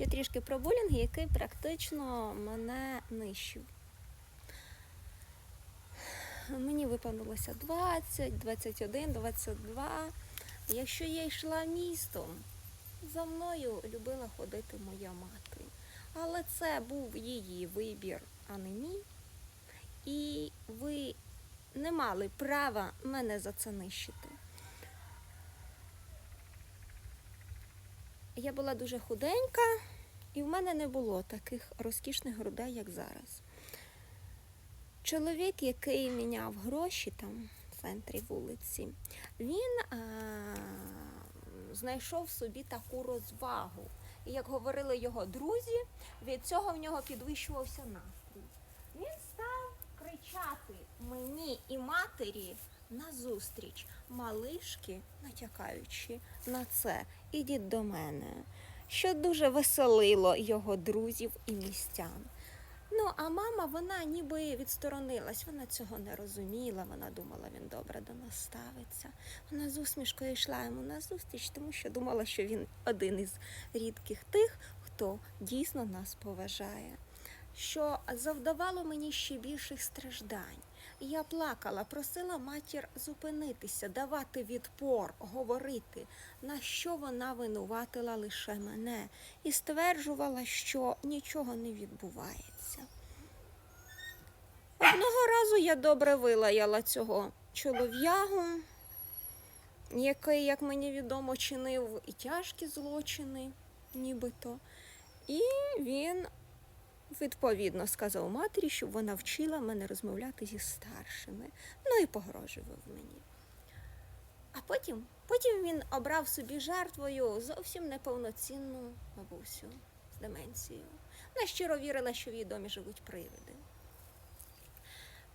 ще трішки про булінг, який практично мене нищив. Мені виповнилося 20, 21, 22. Якщо я йшла містом, за мною любила ходити моя мати. Але це був її вибір, а не мій. І ви не мали права мене за це нищити. Я була дуже худенька, і в мене не було таких розкішних грудей, як зараз. Чоловік, який міняв гроші там в центрі вулиці, він а, знайшов собі таку розвагу. І як говорили його друзі, від цього в нього підвищувався настрій. Він став кричати мені і матері назустріч, малишки, натякаючи на це, ідіть до мене, що дуже веселило його друзів і містян. Ну, а мама, вона ніби відсторонилась, вона цього не розуміла, вона думала, він добре до нас ставиться. Вона з усмішкою йшла йому назустріч, тому що думала, що він один із рідких тих, хто дійсно нас поважає. Що завдавало мені ще більших страждань. Я плакала, просила матір зупинитися, давати відпор, говорити, на що вона винуватила лише мене, і стверджувала, що нічого не відбувається. Одного разу я добре вилаяла цього чолов'ягу, який, як мені відомо, чинив і тяжкі злочини, нібито. І він відповідно сказав матері, щоб вона вчила мене розмовляти зі старшими. Ну і погрожував мені. А потім, потім він обрав собі жертвою зовсім неповноцінну бабусю з деменцією. Вона щиро вірила, що в її домі живуть привиди.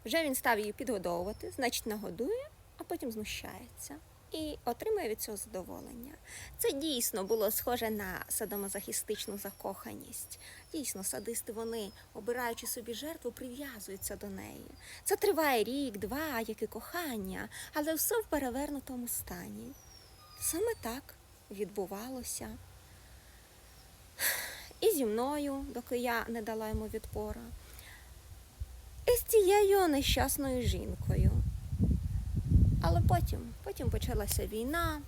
Вже він став її підгодовувати, значить, нагодує, а потім знущається і отримує від цього задоволення. Це дійсно було схоже на садомазохістичну закоханість. Дійсно, садисти вони, обираючи собі жертву, прив'язуються до неї. Це триває рік, два, як і кохання, але все в перевернутому стані. Саме так відбувалося. І зі мною, доки я не дала йому відпора, і з цією нещасною жінкою. Але потім, потім почалася війна.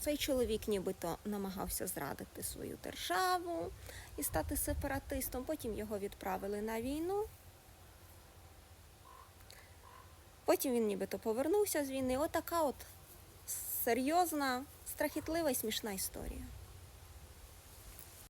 Цей чоловік нібито намагався зрадити свою державу і стати сепаратистом. Потім його відправили на війну. Потім він нібито повернувся з війни. Отака от серйозна, страхітлива і смішна історія.